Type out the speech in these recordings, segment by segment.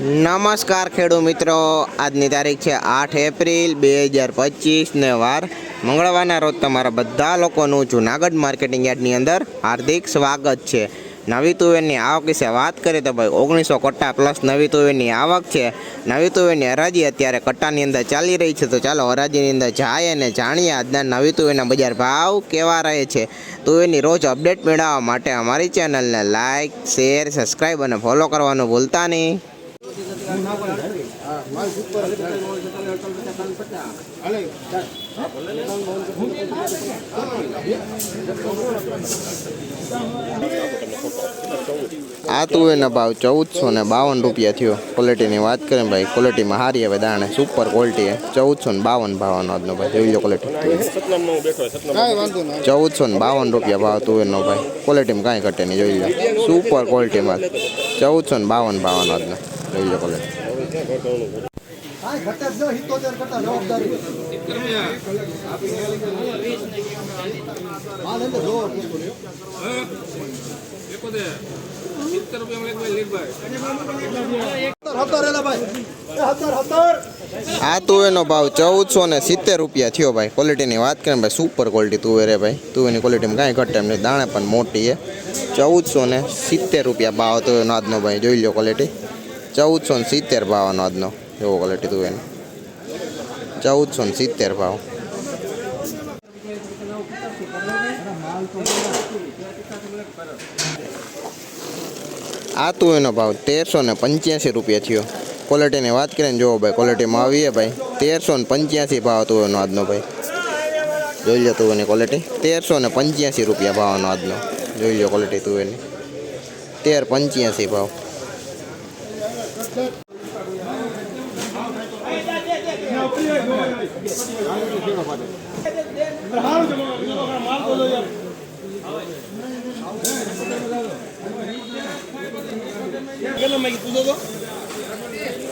નમસ્કાર ખેડૂત મિત્રો. આજની તારીખ છે આઠ એપ્રિલ બે હજાર પચીસને વાર મંગળવારના રોજ તમારા બધા લોકોનું જુનાગઢ માર્કેટિંગ યાર્ડની અંદર હાર્દિક સ્વાગત છે. નવી તુવેરની આવક વિશે વાત કરીએ તો ભાઈ ઓગણીસો કટ્ટા પ્લસ નવી તુવેરની આવક છે. નવી તુવેરની હરાજી અત્યારે કટ્ટાની અંદર ચાલી રહી છે. તો ચાલો હરાજીની અંદર જાય અને જાણીએ આજના નવી તુવેરના બજાર ભાવ કેવા રહે છે. તુવેરની રોજ અપડેટ મેળવવા માટે અમારી ચેનલને લાઇક શેર, સબસ્ક્રાઈબ અને ફોલો કરવાનું ભૂલતા નહીં. આ તુવેરના ભાવ ચૌદસો ને બાવન રૂપિયા થયો. ક્વોલિટીની વાત કરીએ ભાઈ ક્વોલિટીમાં સારી હવે દાણે. સુપર ક્વોલિટી ચૌદસો ને બાવન ભાવનો આજનો ભાઈ. જોઈ લો ક્વોલિટી ચૌદસો ને બાવન રૂપિયા ભાવ તુવેરનો ભાઈ. ક્વોલિટીમાં કાંઈ ઘટે નહીં, જોઈ લો. સુપર ક્વોલિટીમાં ચૌદસો ને બાવન ભાવનો આજનો. જોઈ લો ક્વોલિટી આ તુવેરનો ભાવ ચૌદસો ને સિત્તેર રૂપિયા થયો ભાઈ. ક્વોલિટીની વાત કરીએ ભાઈ સુપર ક્વોલિટી તુવેરે ભાઈ. તુવેરની ક્વોલિટીમાં કાંઈ ઘટે નહીં. દાણે પણ મોટી છે. ચૌદસો ને સિત્તેર રૂપિયા ભાવ તુવેરનો આજનો ભાઈ. જોઈ લો ક્વોલિટી ચૌદસો ને સિત્તેર ભાવનો આજનો એવો ક્વોલિટી તુવેરની ચૌદસો ને સિત્તેર ભાવ. આ તુવેરનો ભાવ તેરસો ને પંચ્યાસી રૂપિયા થયો. ક્વોલિટીની વાત કરીએ ને જોવો ભાઈ ક્વોલિટીમાં આવીએ ભાઈ. તેરસો ને પંચ્યાસી ભાવ તુવેરનો આજનો ભાઈ. જોઈ લો તુવેરની ક્વોલિટી તેરસો ને પંચ્યાસી રૂપિયા ભાવનો આજનો. જોઈ લો ક્વોલિટી તુવેરની તેર પંચ્યાસી ભાવ.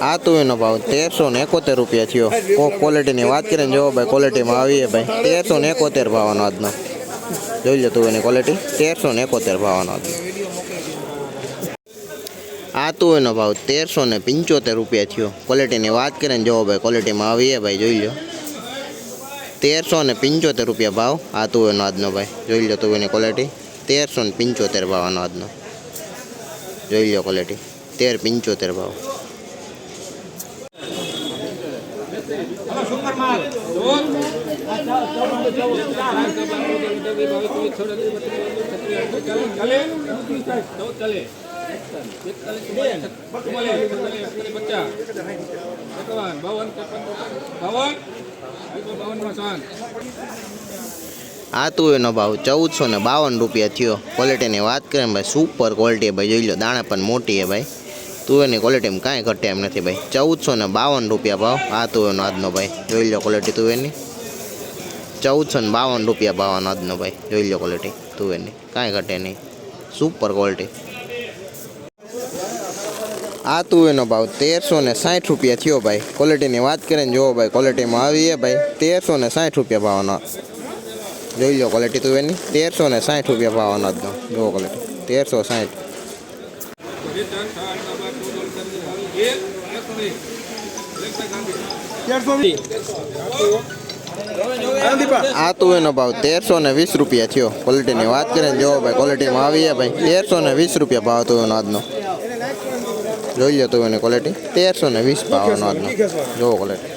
આ તુવેરનો ભાવ તેરસો ને એકોતેર રૂપિયા થયો. કો- ક્વોલિટીની વાત કરીએ ને જોવો ભાઈ ક્વોલિટીમાં આવીએ ભાઈ. તેરસો ને એકોતેર ભાવનો આજનો. જોઈ લો તુવેરની ક્વોલિટી તેરસો ને એકોતેર ભાવનો આજનો. આ એનો ભાવ તેરસો ને પંચોતેર રૂપિયા થયો. ક્વોલિટીની વાત કરીને જોવો ભાઈ ક્વોલિટીમાં આવીએ ભાઈ, જોઈ લો તેરસો ને પંચોતેર રૂપિયા ભાવ, આ તુવેરનો આજનો ભાઈ, જોઈ લો તુવેરની ક્વોલિટી તેરસો ને પંચોતેર ભાવનો આજનો. જોઈ લો ક્વોલિટી તેર પંચોતેર ભાવ. આ તુવેરનો ભાવ ચૌદસો ને બાવન રૂપિયા થયો. ક્વોલિટીની વાત કરીએ ભાઈ સુપર ક્વોલિટી ભાઈ. જોઈ લો, દાણા પણ મોટી છે ભાઈ. તુવેરની ક્વોલિટીમાં કાંઈ ઘટે એમ નથી ભાઈ. ચૌદસો ને બાવન રૂપિયા ભાવ આ તુવેરનો આજનો ભાઈ. જોઈ લો ક્વોલિટી તુવેરની ચૌદસો ને બાવન રૂપિયા ભાવનો આજનો ભાઈ. જોઈ લો ક્વોલિટી તુવેરની કાંઈ ઘટે નહીં. સુપર ક્વોલિટી આ તુવેરનો ભાવ તેરસો ને સાઠ રૂપિયા થયો ભાઈ. ક્વોલિટીની વાત કરીએ ને જોવો ભાઈ ક્વોલિટીમાં આવીએ ભાઈ. તેરસો ને સાઠ રૂપિયા ભાવનો. જોઈ લો ક્વોલિટી તુવેરની તેરસો ને સાઠ રૂપિયા ભાવનો આજનો જુઓ ક્વોલિટી તેરસો સાઠ. આ તુવેરનો ભાવ તેરસો ને વીસ રૂપિયા થયો. ક્વોલિટીની વાત કરીએ ને જોવો ભાઈ ક્વોલિટીમાં આવીએ ભાઈ. તેરસો ને વીસ રૂપિયા ભાવ તુવેરનો આજનો. જોઈ લો તુવેરની ક્વોલિટી તેરસો ને વીસ પાવાનો આજનો જોવો ક્વોલિટી